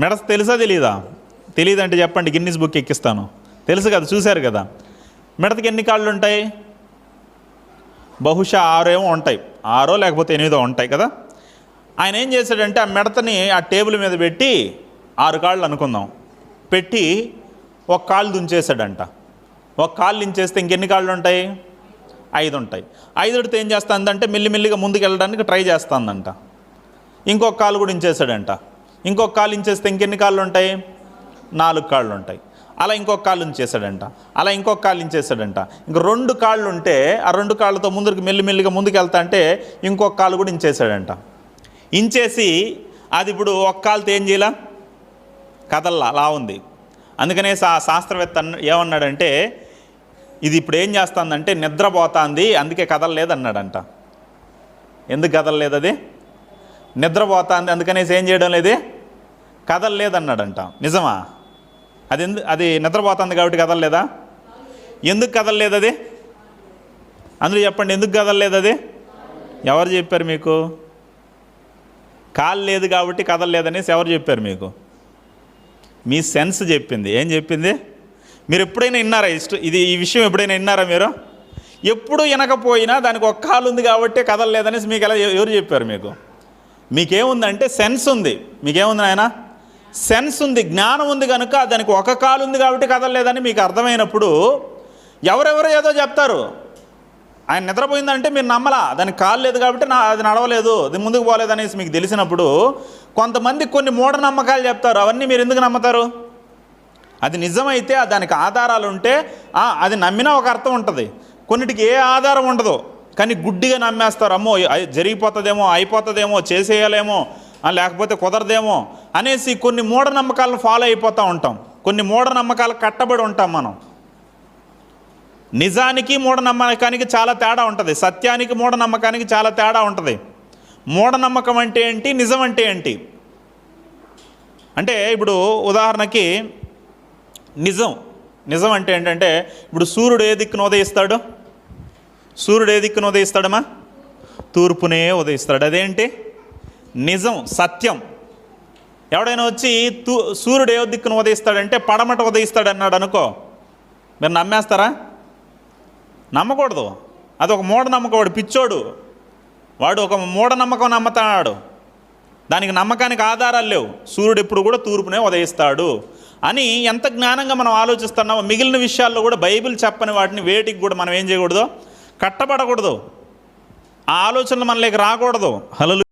మెడత తెలుసా తెలీదా? తెలియదంటే చెప్పండి గిన్నీస్ బుక్ ఎక్కిస్తాను. తెలుసు కదా చూశారు కదా. మిడతకి ఎన్ని కాళ్ళు ఉంటాయి? బహుశా ఆరేమో ఉంటాయి. ఆరో లేకపోతే ఎనిమిదో ఉంటాయి కదా. ఆయన ఏం చేశాడంటే ఆ మిడతని ఆ టేబుల్ మీద పెట్టి ఆరు కాళ్ళు అనుకుందాం. పెట్టి ఒక కాళ్ళు దుంచేశాడంట. ఒక కాళ్ళు దించేస్తే ఇంకెన్ని కాళ్ళు ఉంటాయి? ఐదు ఉంటాయి. ఐదుడితో ఏం చేస్తుందంటే మెల్లిమెల్లిగా ముందుకు వెళ్ళడానికి ట్రై చేస్తుందంట. ఇంకొక కాలు కూడా ఇంచేసాడంట ఇంకొక కాలు ఇంచేస్తే ఇంకెన్ని కాళ్ళు ఉంటాయి? నాలుగు కాళ్ళు ఉంటాయి. అలా ఇంకొక కాళ్ళు ఉంచేసాడంట అలా ఇంకొక కాళ్ళు ఇంచేసాడంట ఇంక రెండు కాళ్ళు ఉంటే ఆ రెండు కాళ్ళతో ముందుకు మెల్లిమెల్లిగా ముందుకు వెళ్తా అంటే ఇంకొక కాళ్ళు కూడా ఇంచేసాడంట ఇంచేసి అది ఇప్పుడు ఒక కాలుతో ఏం చేయాల? కదల్లా. అలా ఉంది. అందుకనే సా శాస్త్రవేత్త అన్న ఏమన్నాడంటే ఇది ఇప్పుడు ఏం చేస్తుందంటే నిద్రపోతాంది అందుకే కదలలేదన్నాడంట. ఎందుకు కదలలేదు అది? నిద్రపోతుంది అందుకనేసి ఏం చేయడం లేదు? కదలలేదన్నాడంట నిజమా? అది ఎందు అది నిద్రపోతుంది కాబట్టి కదలలేదా ఎందుకు కదలలేదు అది అందులో చెప్పండి ఎందుకు కదలలేదు అది ఎవరు చెప్పారు మీకు? కాలు లేదు కాబట్టి కదలలేదనేసి ఎవరు చెప్పారు మీకు? మీ సెన్స్ చెప్పింది. ఏం చెప్పింది? మీరు ఎప్పుడైనా విన్నారా ఇష్ట ఇది ఈ విషయం ఎప్పుడైనా విన్నారా మీరు? ఎప్పుడు వినకపోయినా దానికి ఒక కాలు ఉంది కాబట్టి కదలలేదనేసి మీకు ఎలా ఎవరు చెప్పారు మీకు? మీకేముందంటే సెన్స్ ఉంది. మీకేముంది నాయనా? సెన్స్ ఉంది జ్ఞానం ఉంది కనుక దానికి ఒక కాలు ఉంది కాబట్టి కదలలేదని మీకు అర్థమైనప్పుడు ఎవరెవరో ఏదో చెప్తారు. ఆయన నిద్రపోయిందంటే మీరు నమ్మలా దానికి కాలు లేదు కాబట్టి నా అది నడవలేదు అది ముందుకు పోలేదు అనేసి మీకు తెలిసినప్పుడు కొంతమంది కొన్ని మూఢనమ్మకాలు చెప్తారు. అవన్నీ మీరు ఎందుకు నమ్ముతారు? అది నిజమైతే దానికి ఆధారాలు ఉంటే అది నమ్మినా ఒక అర్థం ఉంటుంది. కొన్నిటికి ఏ ఆధారం ఉండదు. కానీ గుడ్డిగా నమ్మేస్తారు. అమ్మో జరిగిపోతుందేమో అయిపోతుందేమో చేసేయాలేమో లేకపోతే కుదరదేమో అనేసి కొన్ని మూఢనమ్మకాలను ఫాలో అయిపోతూ ఉంటాం. కొన్ని మూఢనమ్మకాలు కట్టబడి ఉంటాం మనం. నిజానికి మూఢనమ్మకానికి చాలా తేడా ఉంటుంది. సత్యానికి మూఢనమ్మకానికి చాలా తేడా ఉంటుంది. మూఢనమ్మకం అంటే ఏంటి? నిజం అంటే ఏంటి? అంటే ఇప్పుడు ఉదాహరణకి నిజం. నిజం అంటే ఏంటంటే ఇప్పుడు సూర్యుడు ఏ దిక్కున ఉదయిస్తాడు? సూర్యుడు ఏ దిక్కున ఉదయిస్తాడమ్మా? తూర్పునే ఉదయిస్తాడు. అదేంటి? నిజం సత్యం. ఎవడైనా వచ్చి తూ సూర్యుడు ఏ దిక్కున ఉదయిస్తాడంటే పడమట ఉదయిస్తాడు అన్నాడు అనుకో. మీరు నమ్మేస్తారా? నమ్మకూడదు. అది ఒక మూఢనమ్మకం వాడు పిచ్చోడు. వాడు ఒక మూఢనమ్మకం నమ్ముతాడు. దానికి నమ్మకానికి ఆధారాలు లేవు. సూర్యుడు ఎప్పుడు కూడా తూర్పునే ఉదయిస్తాడు అని ఎంత జ్ఞానంగా మనం ఆలోచిస్తున్నామో మిగిలిన విషయాల్లో కూడా బైబిల్ చెప్పని వాటిని వేటికి కూడా మనం ఏం చేయకూడదు? కట్టబడకూడదు. ఆ ఆలోచనలు మనలోకి రాకూడదు. హలలు